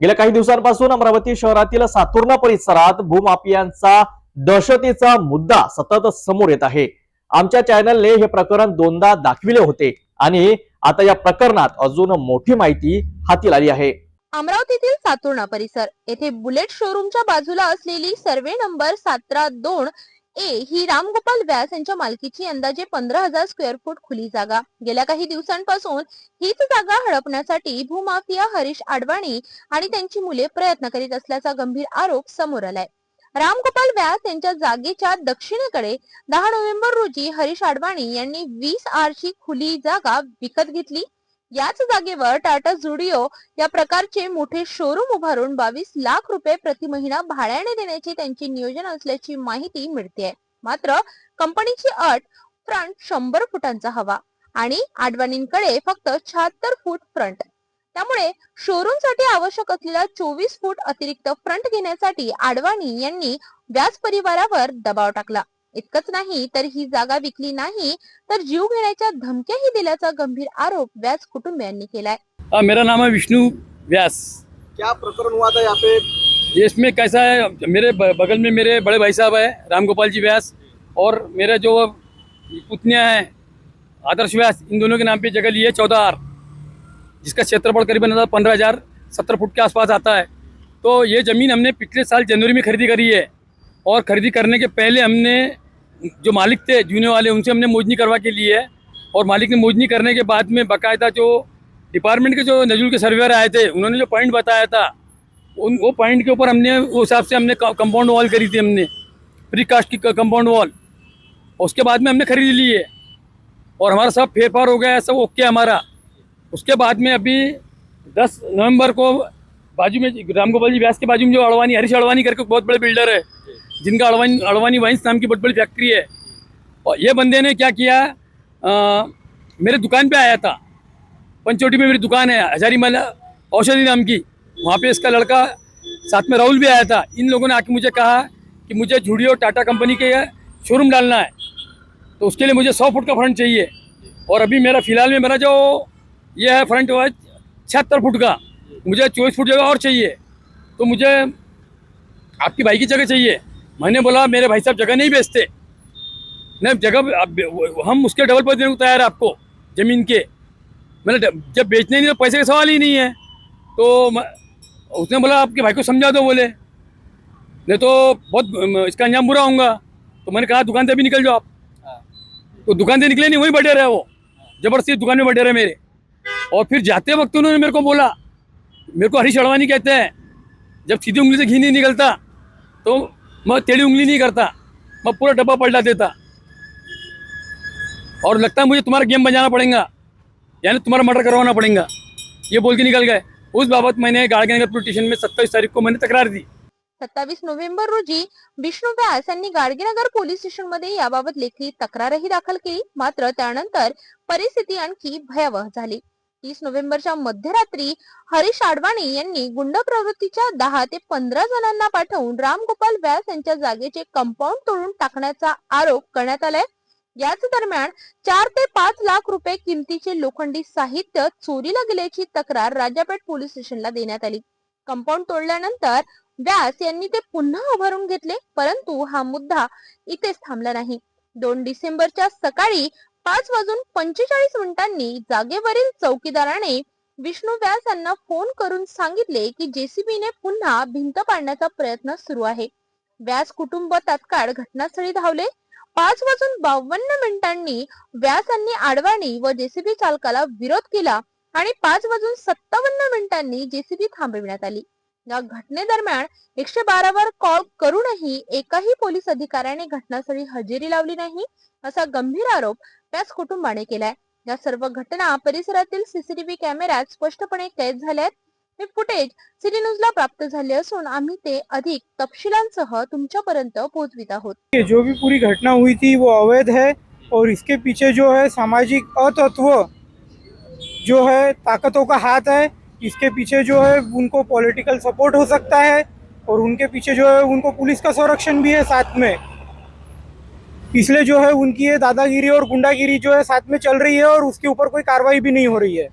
गेल्या काही दिवसांपासून अमरावती शहरातील सातुर्णा परिसरात भूमाफियांचा दहशतीचा मुद्दा सतत समोर येत आहे. आमच्या चॅनलने हे प्रकरण दोनदा दाखविले होते आणि आता या प्रकरणात अजून मोठी माहिती हाती आली आहे. अमरावतीतील सातुर्णा परिसर येथे बुलेट शोरूमच्या बाजूला असलेली सर्वे नंबर सतरा दोन ए ही रामगोपाल व्यास यांच्या मालकीची अंदाजे पंधरा हजार स्क्वेअर फूट खुली जागा. गेल्या काही दिवसांपासून हीच जागा हडपण्यासाठी भूमाफिया हरीश आडवाणी आणि त्यांची मुले प्रयत्न करीत असल्याचा गंभीर आरोप समोर आलाय. रामगोपाल व्यास यांच्या जागेच्या दक्षिणेकडे दहा नोव्हेंबर रोजी हरीश आडवाणी यांनी वीस आरची खुली जागा विकत घेतली. याच जागेवर टाटा जुडिओ या प्रकारचे मोठे शोरूम उभारून बावीस लाख रुपये प्रति महिना भाड्याने देण्याचे त्यांचे नियोजन असल्याची माहिती मिळते मात्र कंपनीची अट फ्रंट शंभर फुटांचा हवा आणि आडवाणींकडे फक्त शहात्तर फूट फ्रंट त्यामुळे शोरूमसाठी आवश्यक असलेला चोवीस फूट अतिरिक्त फ्रंट घेण्यासाठी आडवाणी यांनी व्यास परिवारावर दबाव टाकला. इतकंच नाही तर ही जागा विकली नाही तर जीव घेण्याच्या धमक्याही दिल्याचा गंभीर आरोप व्यास कुटुंबियांनी केलाय. हाँ मेरा नाम है विष्णु व्यास. क्या प्रकरण हुआ था यहाँ पे? इसमें कैसा है मेरे बगल में मेरे बड़े भाई साहब है राम गोपाल जी व्यास और मेरा जो पुतनिया है आदर्श व्यास इन दोनों के नाम पे जगह ली है चौदह आर जिसका क्षेत्रफल करीबन पंद्रह हज़ार सत्तर फुट के आसपास आता है। तो ये ज़मीन हमने पिछले साल जनवरी में खरीदी करी है और खरीदी करने के पहले हमने जो मालिक थे जूने वाले, उनसे हमने मोजनी करवा के लिए है। और मालिक ने मोजनी करने के बाद में बाकायदा जो डिपार्टमेंट के जो नजुल के सर्वेयर आए थे, उन्होंने जो पॉइंट बताया था, उन, वो पॉइंट के ऊपर हमने उस हिसाब से हमने कंपाउंड वॉल करी थी हमने प्री कास्ट की कंपाउंड वॉल उसके बाद में हमने खरीद ली है। और हमारा सब फेर फार हो गया है सब ओके हमारा। उसके बाद में अभी दस नवंबर को बाजू में राम गोपाल जी व्यास के बाजू में जो अड़वानी हरीश अड़वानी करके बहुत बड़े बिल्डर है जिनका अड़वानी अड़वानी वाइन्स नाम की बहुत बड़ी फैक्ट्री है। और ये बंदे ने क्या किया? अ, मेरे दुकान पे आया था। पंचोटी में मेरी दुकान है हजारी माला औषधि नाम की। वहाँ पे इसका लड़का साथ में राहुल भी आया था। इन लोगों ने आके मुझे कहा कि मुझे झूडियो टाटा कंपनी के शोरूम डालना है। तो उसके लिए मुझे सौ फुट का फ्रंट चाहिए। और अभी मेरा फ़िलहाल में मेरा जो ये है फ्रंट वो है छिहत्तर फुट का। मुझे चौबीस फुट जगह और चाहिए। तो मुझे आपकी भाई की जगह चाहिए। मैंने बोला मेरे भाई साहब जगह नहीं बेचते। नहीं जगह हम उसके डबल पैसे देने को तैयार है आपको ज़मीन के। मैंने जब बेचने नहीं तो पैसे का सवाल ही नहीं है। तो मैं- उसने बोला आपके भाई को समझा दो बोले। नहीं तो बहुत इसका अंजाम बुरा होगा तो मैंने कहा दुकान से अभी निकल जाओ आप। तो दुकान से निकले नहीं वही बैठे रहे वो। ज़बरदस्ती दुकान में बैठे रहे मेरे। और फिर जाते वक्त उन्होंने मेरे को बोला मेरे को हरीश अडवाणी कहते हैं। जब सीधी उंगली से घी नहीं निकलता तो मग टेढ़ी उंगली नहीं करता. मैं पूरा डब्बा पलटा देता. और लगता है मुझे तुम्हारा गेम बजाना पड़ेगा. यानी तुम्हारा मर्डर करवाना पड़ेगा. ये बोल के निकल गए. उस बाबत मैंने गाड़गनगर पुलिस स्टेशन में सत्ताईस तारीख को मैंने तकरार दी. सत्तावीस नोव्हेंबर रोजी विष्णू व्यास यांनी गाडगेनगर पोलीस स्टेशनमध्ये याबाबत लेखी तक्रारही दाखल केली. मात्र त्यानंतर परिस्थिती आणखी भयावह झाली. तीस नोव्हेंबरच्या मध्यरात्री हरीश आडवाणी यांनी गुंड प्रवृत्तीच्या दहा ते पंधरा जणांना पाठवून रामगोपाल व्यास यांच्या जागेचे कंपाऊंड तोडून टाकण्याचा आरोप करण्यात आलाय. याच दरम्यान चार ते पाच लाख रुपये किमतीचे लोखंडी साहित्य चोरीला गेल्याची तक्रार राजापेठ पोलीस स्टेशनला देण्यात आली. कंपाऊंड तोडल्यानंतर व्यास यांनी ते पुन्हा उभारून घेतले परंतु हा मुद्दा इथेच थांबला नाही. दोन डिसेंबरच्या सकाळी पाच वाजून पंचेचाळीस मिनिटांनी जागेवरील चौकीदाराने विष्णू व्यास यांना फोन करून सांगितले की जेसीबीने पुन्हा भिंत पाडण्याचा प्रयत्न सुरू आहे. व्यास कुटुंब तात्काळ घटनास्थळी धावले. पाच वाजून बावन्न मिनिटांनी व्यास यांनी आडवाणी व जेसीबी चालकाला विरोध केला आणि पाच वाजून सत्तावन्न मिनिटांनी जेसीबी थांबविण्यात आली. या घटनेदरम्यान एकशे बारावर कॉल करूनही एकाही पोलीस अधिकाऱ्याने घटनास्थळी हजेरी लावली नाही असा गंभीर आरोप त्याच कुटुंबाने केलाय. या सर्व घटना परिसरातील सीसीटीव्ही कॅमेऱ्यात स्पष्टपणे कैद झाल्यात. हे फुटेज सिटी न्यूजला प्राप्त झाले असून आम्ही ते अधिक तपशिलांसह तुमच्यापर्यंत पोहोचवित आहोत. जो भी पूरी घटना हुई थी वो अवैध है और इसके पीछे जो है सामाजिक अतत्व जो है ताकतों का हाथ है इसके पीछे जो है उनको पॉलिटिकल सपोर्ट हो सकता है और उनके पीछे जो है उनको पुलिस का संरक्षण भी है साथ में। इसलिए जो है उनकी ये दादागिरी और गुंडागिरी जो है साथ में चल रही है और उसके ऊपर कोई कार्रवाई भी नहीं हो रही है।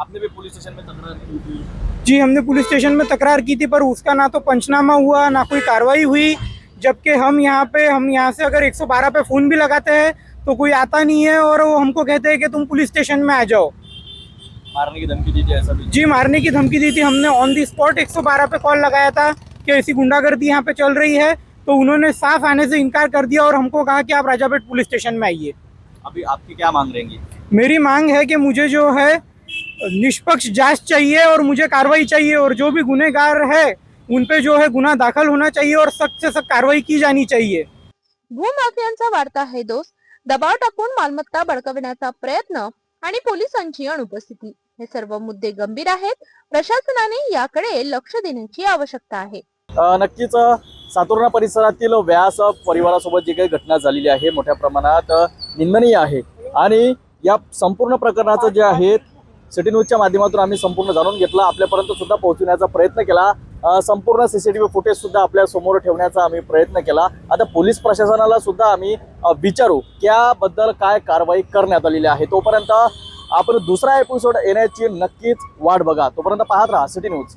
आपने भी पुलिस स्टेशन में तकरार की थी? जी हमने पुलिस स्टेशन में तकरार की थी पर उसका ना तो पंचनामा हुआ ना कोई कार्रवाई हुई जबकि हम यहाँ पे हम यहाँ से अगर 112 पे फ़ोन भी लगाते हैं तो कोई आता नहीं है और वो हमको कहते हैं कि तुम पुलिस स्टेशन में आ जाओ। मारने की धमकी दी थी ऐसा भी? जी मारने की धमकी दी थी हमने। ऑन दी स्पॉट 112 पे कॉल लगाया था कि ऐसी गुंडागर्दी यहाँ पे चल रही है। तो उन्होंने साफ आने से इनकार कर दिया और हमको कहा कि आप राजापेट पुलिस स्टेशन में आइए। अभी आपकी क्या मांग रहेंगी? मेरी मांग है कि मुझे जो है निष्पक्ष जांच चाहिए और मुझे कार्रवाई चाहिए और जो भी गुनहगार है उन पे जो है गुना दाखल होना चाहिए और सख्त से सख्त कार्रवाई की जानी चाहिए। भूमाफियांचा वाढता है दोष दबाव टाकून मालमत्ता बळकविण्याचा प्रयत्न आणि पोलिसांची अनुपस्थिती हे सर्व मुद्दे गंभीर आहेत. प्रशासनाने याकडे लक्ष देण्याची आवश्यकता आहे. नक्कीच सातुर्णा परिसरातील व्यास परिवारासोबत जी काही घटना झालेली आहे मोठ्या प्रमाणात निंदनीय आहे. आणि या संपूर्ण प्रकरणाचं जे आहे सिटी न्यूजच्या माध्यमातून आम्ही संपूर्ण जाणून घेतलं. आपल्यापर्यंत सुद्धा पोहोचवण्याचा प्रयत्न केला. संपूर्ण C C T V footage सुद्धा आपल्यासमोर ठेवण्याचा आम्ही प्रयत्न केला. आता पोलीस प्रशासनाला सुद्धा आम्ही विचारू त्याबद्दल काय कारवाई करण्यात आलेली आहे. तोपर्यंत आपण दुसरा एपिसोड येण्याची नक्कीच वाट बघा. तोपर्यंत पाहत राहा सिटी न्यूज.